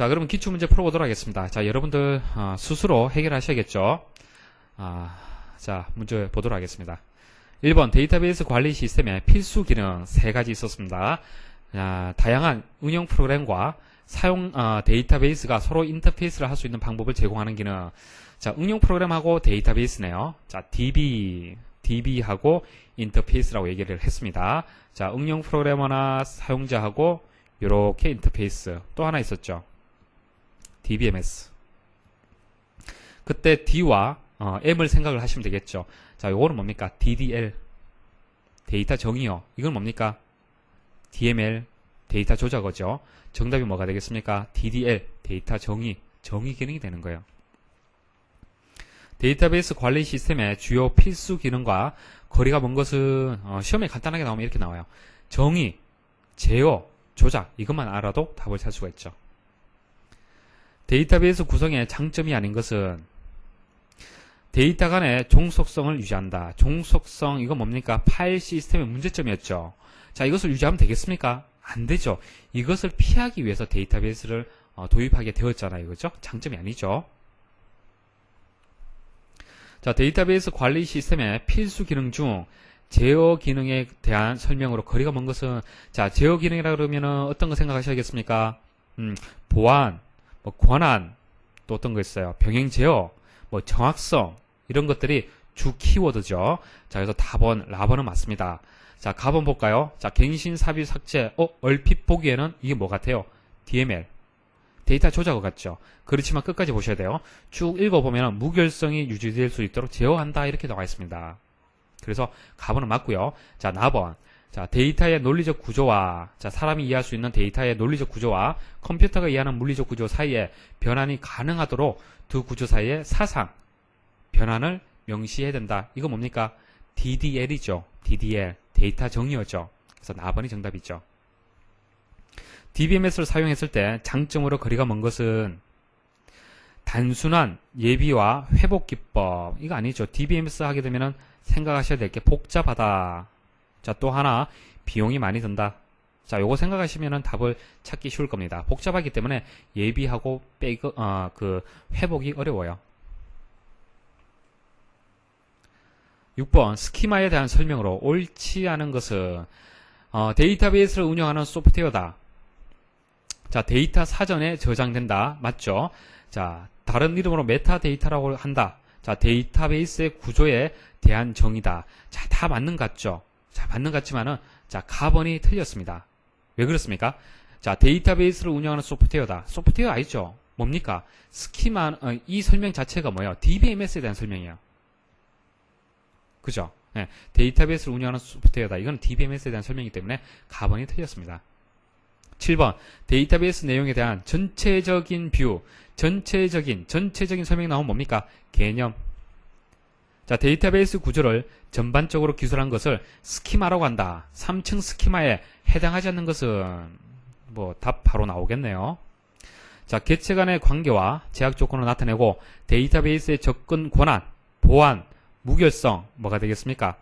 자, 그러면 기출문제 풀어보도록 하겠습니다. 자, 여러분들 어, 스스로 해결하셔야겠죠. 아, 자, 문제 보도록 하겠습니다. 1번 데이터베이스 관리 시스템의 필수 기능 세 가지 있었습니다. 아, 다양한 운영 프로그램과 사용 어, 데이터베이스가 서로 인터페이스를 할 수 있는 방법을 제공하는 기능. 자, 응용 프로그램하고 데이터베이스네요. 자, DB, DB하고 인터페이스라고 얘기를 했습니다. 자, 응용 프로그래머나 사용자하고 이렇게 인터페이스 또 하나 있었죠. DBMS. 그때 D와 어, M을 생각을 하시면 되겠죠. 자, 요거는 뭡니까? DDL. 데이터 정의요. 이건 뭡니까? DML. 데이터 조작어죠. 정답이 뭐가 되겠습니까? DDL. 데이터 정의. 정의 기능이 되는 거예요. 데이터베이스 관리 시스템의 주요 필수 기능과 거리가 먼 것은 어, 시험에 간단하게 나오면 이렇게 나와요. 정의, 제어, 조작 이것만 알아도 답을 찾을 수가 있죠. 데이터베이스 구성의 장점이 아닌 것은 데이터 간의 종속성을 유지한다. 종속성 이거 뭡니까? 파일 시스템의 문제점이었죠. 자 이것을 유지하면 되겠습니까? 안 되죠. 이것을 피하기 위해서 데이터베이스를 어, 도입하게 되었잖아요. 그죠? 장점이 아니죠. 자, 데이터베이스 관리 시스템의 필수 기능 중 제어 기능에 대한 설명으로 거리가 먼 것은 자, 제어 기능이라 그러면은 어떤 거 생각하셔야겠습니까? 음, 보안, 뭐 권한, 또 어떤 거 있어요? 병행 제어, 뭐 정확성 이런 것들이 주 키워드죠. 자, 그래서 답은 라번은 맞습니다. 자, 가번 볼까요? 자, 갱신 삽입 삭제. 어, 얼핏 보기에는 이게 뭐 같아요? DML. 데이터 조작어 같죠. 그렇지만 끝까지 보셔야 돼요. 쭉 읽어보면 무결성이 유지될 수 있도록 제어한다 이렇게 나와 있습니다. 그래서 가번은 맞고요. 자, 나번. 자, 데이터의 논리적 구조와 자, 사람이 이해할 수 있는 데이터의 논리적 구조와 컴퓨터가 이해하는 물리적 구조 사이에 변환이 가능하도록 두 구조 사이의 사상, 변환을 명시해야 된다. 이거 뭡니까? DDL이죠. DDL. 데이터 정의어죠. 그래서 나번이 정답이죠. DBMS를 사용했을 때 장점으로 거리가 먼 것은 단순한 예비와 회복 기법 이거 아니죠. DBMS 하게 되면은 생각하셔야 될 게 복잡하다. 자, 또 하나 비용이 많이 든다. 자, 요거 생각하시면은 답을 찾기 쉬울 겁니다. 복잡하기 때문에 예비하고 빼고 어, 그 회복이 어려워요. 6번 스키마에 대한 설명으로 옳지 않은 것은 어, 데이터베이스를 운영하는 소프트웨어다. 자, 데이터 사전에 저장된다. 맞죠? 자, 다른 이름으로 메타데이터라고 한다. 자, 데이터베이스의 구조에 대한 정의다. 자, 다 맞는 것 같죠? 자, 맞는 것 같지만은, 자, 가번이 틀렸습니다. 왜 그렇습니까? 자, 데이터베이스를 운영하는 소프트웨어다. 소프트웨어 아니죠? 뭡니까? 스키마, 어, 이 설명 자체가 뭐예요? DBMS에 대한 설명이에요. 그죠? 네, 데이터베이스를 운영하는 소프트웨어다. 이건 DBMS에 대한 설명이기 때문에 가번이 틀렸습니다. 7번 데이터베이스 내용에 대한 전체적인 뷰, 전체적인 전체적인 설명이 나오면 뭡니까? 개념. 자, 데이터베이스 구조를 전반적으로 기술한 것을 스키마라고 한다. 3층 스키마에 해당하지 않는 것은 뭐 답 바로 나오겠네요. 자, 개체 간의 관계와 제약 조건을 나타내고 데이터베이스의 접근 권한, 보안, 무결성 뭐가 되겠습니까?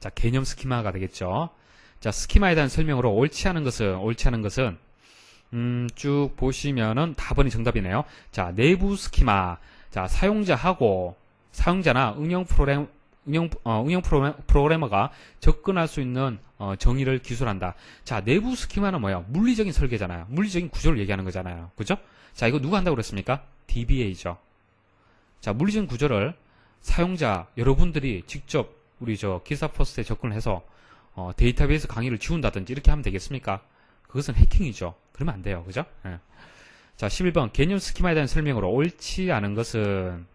자, 개념 스키마가 되겠죠. 자, 스키마에 대한 설명으로 옳지 않은 것은, 옳지 않은 것은, 음, 쭉 보시면은 답은이 정답이네요. 자, 내부 스키마. 자, 사용자하고, 사용자나 응용 프로그램, 응용, 어, 응용 프로그램, 프로그래머 가 접근할 수 있는, 어, 정의를 기술한다. 자, 내부 스키마는 뭐예요? 물리적인 설계잖아요. 물리적인 구조를 얘기하는 거잖아요. 그죠? 자, 이거 누가 한다고 그랬습니까? DBA죠. 자, 물리적인 구조를 사용자, 여러분들이 직접 우리 저 기사 포스트에 접근을 해서 어, 데이터베이스 강의를 지운다든지 이렇게 하면 되겠습니까? 그것은 해킹이죠. 그러면 안 돼요. 그죠? 예. 자, 11번. 개념 스키마에 대한 설명으로 옳지 않은 것은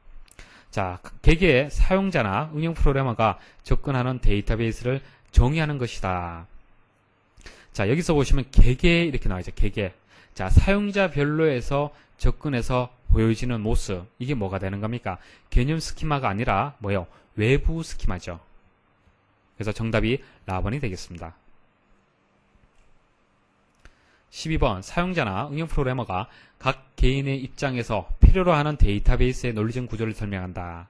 자, 개개의 사용자나 응용 프로그래머가 접근하는 데이터베이스를 정의하는 것이다. 자, 여기서 보시면 개개 이렇게 나와 있죠. 개개. 자, 사용자별로에서 접근해서 보여지는 모습. 이게 뭐가 되는 겁니까? 개념 스키마가 아니라 뭐예요? 외부 스키마죠. 그래서 정답이 라번이 되겠습니다. 12번 사용자나 응용 프로그래머가 각 개인의 입장에서 필요로 하는 데이터베이스의 논리적 구조를 설명한다.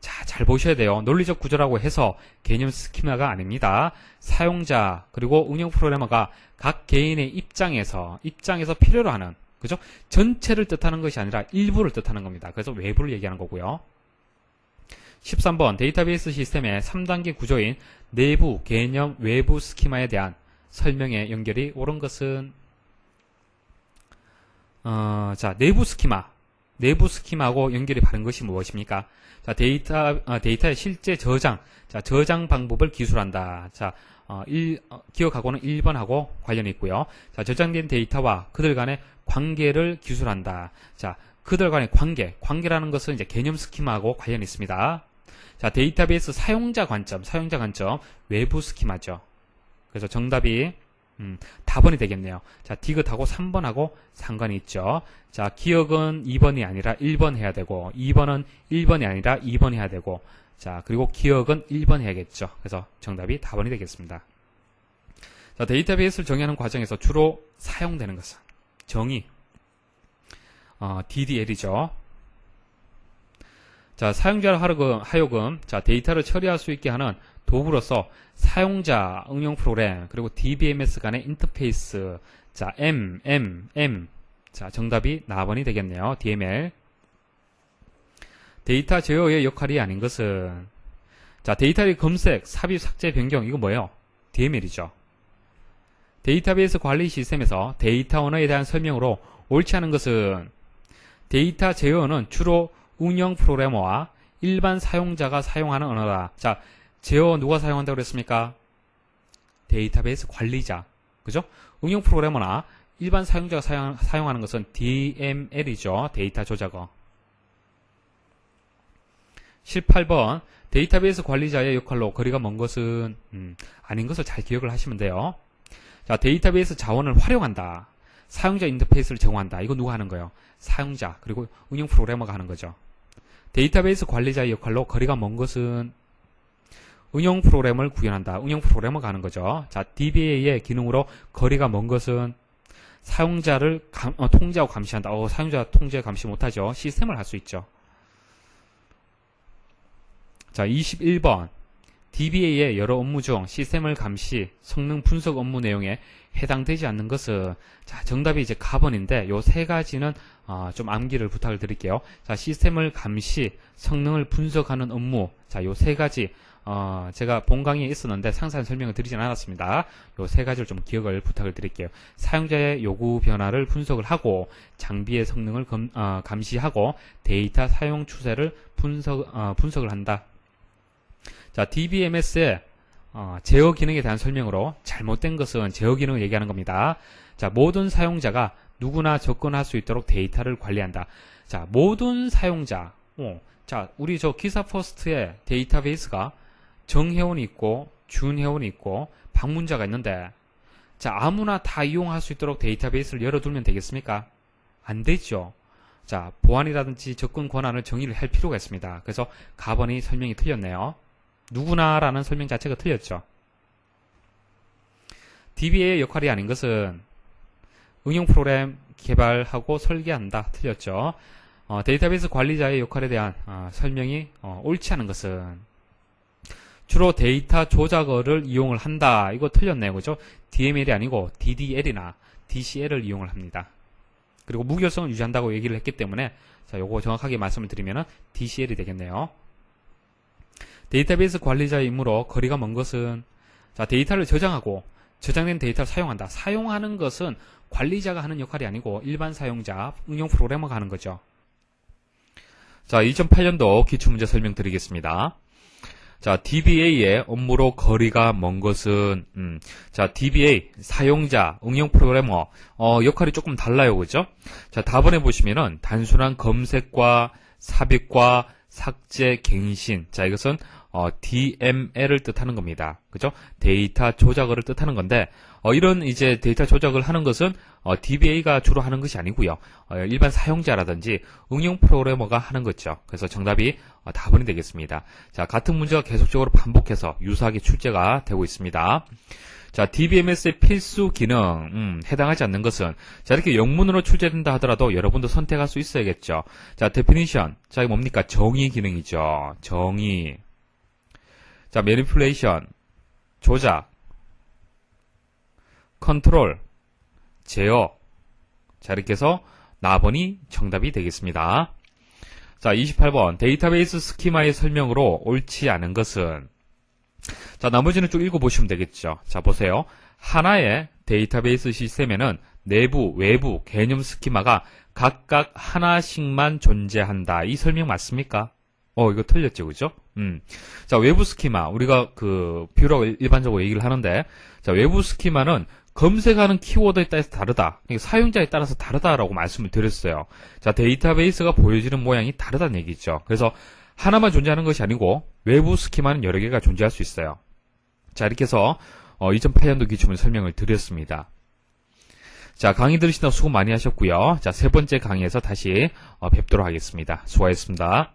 자, 잘 보셔야 돼요. 논리적 구조라고 해서 개념 스키마가 아닙니다. 사용자 그리고 응용 프로그래머가 각 개인의 입장에서 입장에서 필요로 하는 그죠? 전체를 뜻하는 것이 아니라 일부를 뜻하는 겁니다. 그래서 외부를 얘기하는 거고요. 13번 데이터베이스 시스템의 3단계 구조인 내부, 개념, 외부 스키마에 대한 설명의 연결이 옳은 것은 어, 자 내부 스키마 내부 스키마하고 연결이 바른 것이 무엇입니까? 자 데이터 어, 데이터의 실제 저장 자 저장 방법을 기술한다. 자 어, 일, 어, 기억하고는 1번하고 관련이 있고요. 자 저장된 데이터와 그들 간의 관계를 기술한다. 자 그들 간의 관계 관계라는 것은 이제 개념 스키마하고 관련이 있습니다. 자, 데이터베이스 사용자 관점, 사용자 관점, 외부 스키마죠. 그래서 정답이, 음, 답번이 되겠네요. 자, 디귿하고 3번하고 상관이 있죠. 자, 기억은 2번이 아니라 1번 해야 되고, 2번은 1번이 아니라 2번 해야 되고, 자, 그리고 기억은 1번 해야겠죠. 그래서 정답이 답번이 되겠습니다. 자, 데이터베이스를 정의하는 과정에서 주로 사용되는 것은, 정의, 어, DDL이죠. 자, 사용자를 하여금, 하여금 자, 데이터를 처리할 수 있게 하는 도구로서 사용자 응용 프로그램 그리고 DBMS 간의 인터페이스 자, M, M, M 자, 정답이 4번이 되겠네요. DML 데이터 제어의 역할이 아닌 것은 자, 데이터의 검색, 삽입, 삭제, 변경 이거 뭐예요? DML이죠. 데이터베이스 관리 시스템에서 데이터 언어에 대한 설명으로 옳지 않은 것은 데이터 제어는 주로 운영 프로그래머와 일반 사용자가 사용하는 언어다. 자, 제어 누가 사용한다고 그랬습니까? 데이터베이스 관리자. 그죠? 응용 프로그래머나 일반 사용자가 사용, 사용 하는 것은 DML이죠. 데이터 조작어. 18번 데이터베이스 관리자의 역할로 거리가 먼 것은 음, 아닌 것을 잘 기억을 하시면 돼요. 자, 데이터베이스 자원을 활용한다. 사용자 인터페이스를 제공한다. 이거 누가 하는 거예요? 사용자 그리고 운영 프로그래머가 하는 거죠. 데이터베이스 관리자의 역할로 거리가 먼 것은 응용 프로그램을 구현한다. 응용 프로그래머가 하는 거죠. 자, DBA의 기능으로 거리가 먼 것은 사용자를 감- 어, 통제하고 감시한다. 어, 사용자 통제 감시 못하죠. 시스템을 할 수 있죠. 자, 21번. DBA의 여러 업무 중 시스템을 감시, 성능 분석 업무 내용에 해당되지 않는 것은 자, 정답이 이제 가번인데 요 세 가지는 어, 좀 암기를 부탁을 드릴게요. 자, 시스템을 감시, 성능을 분석하는 업무. 자, 요 세 가지 어, 제가 본 강의에 있었는데 상세한 설명을 드리진 않았습니다. 요 세 가지를 좀 기억을 부탁을 드릴게요. 사용자의 요구 변화를 분석을 하고 장비의 성능을 검- 어, 감시하고 데이터 사용 추세를 분석, 어, 분석을 한다. 자, DBMS의 어, 제어 기능에 대한 설명으로 잘못된 것은 제어 기능을 얘기하는 겁니다. 자, 모든 사용자가 누구나 접근할 수 있도록 데이터를 관리한다. 자, 모든 사용자. 어, 자, 우리 저 기사 퍼스트의 데이터베이스가 정회원이 있고 준회원이 있고 방문자가 있는데 자, 아무나 다 이용할 수 있도록 데이터베이스를 열어두면 되겠습니까? 안 되죠. 자, 보안이라든지 접근 권한을 정의를 할 필요가 있습니다. 그래서 가번이 설명이 틀렸네요. 누구나라는 설명 자체가 틀렸죠. DBA의 역할이 아닌 것은 응용 프로그램 개발하고 설계한다. 틀렸죠. 어, 데이터베이스 관리자의 역할에 대한 어, 설명이 어, 옳지 않은 것은 주로 데이터 조작어를 이용을 한다. 이거 틀렸네요. 그죠? DML이 아니고 DDL이나 DCL을 이용을 합니다. 그리고 무결성을 유지한다고 얘기를 했기 때문에 자, 요거 정확하게 말씀을 드리면 DCL이 되겠네요. 데이터베이스 관리자의 임무로 거리가 먼 것은 자, 데이터를 저장하고 저장된 데이터를 사용한다. 사용하는 것은 관리자가 하는 역할이 아니고 일반 사용자, 응용 프로그래머가 하는 거죠. 자, 2008년도 기출문제 설명드리겠습니다. 자, DBA의 업무로 거리가 먼 것은, 음, 자, DBA, 사용자, 응용 프로그래머, 어, 역할이 조금 달라요. 그죠? 자, 답변해 보시면은, 단순한 검색과 삽입과 삭제, 갱신. 자, 이것은, 어, DML을 뜻하는 겁니다. 그죠? 데이터 조작을 뜻하는 건데, 어, 이런 이제 데이터 조작을 하는 것은 어, DBA가 주로 하는 것이 아니고요. 어, 일반 사용자라든지 응용 프로그래머가 하는 거죠. 그래서 정답이 어, 답변이 되겠습니다. 자, 같은 문제가 계속적으로 반복해서 유사하게 출제가 되고 있습니다. 자, DBMS의 필수 기능, 음, 해당하지 않는 것은, 자, 이렇게 영문으로 출제된다 하더라도 여러분도 선택할 수 있어야겠죠. 자, definition. 자, 이게 뭡니까? 정의 기능이죠. 정의. 자, manipulation. 조작. 컨트롤. 제어. 자, 이렇게 해서 나번이 정답이 되겠습니다. 자, 28번. 데이터베이스 스키마의 설명으로 옳지 않은 것은, 자, 나머지는 쭉 읽어보시면 되겠죠. 자, 보세요. 하나의 데이터베이스 시스템에는 내부, 외부, 개념 스키마가 각각 하나씩만 존재한다. 이 설명 맞습니까? 어, 이거 틀렸죠, 그죠? 음. 자, 외부 스키마. 우리가 그, 비유라고 일반적으로 얘기를 하는데, 자, 외부 스키마는 검색하는 키워드에 따라서 다르다. 그러니까 사용자에 따라서 다르다라고 말씀을 드렸어요. 자, 데이터베이스가 보여지는 모양이 다르다는 얘기죠. 그래서 하나만 존재하는 것이 아니고 외부 스키마는 여러 개가 존재할 수 있어요. 자, 이렇게 해서 어, 2008년도 기출문 설명을 드렸습니다. 자, 강의 들으시다 수고 많이 하셨고요. 자, 세 번째 강의에서 다시 어, 뵙도록 하겠습니다. 수고하셨습니다.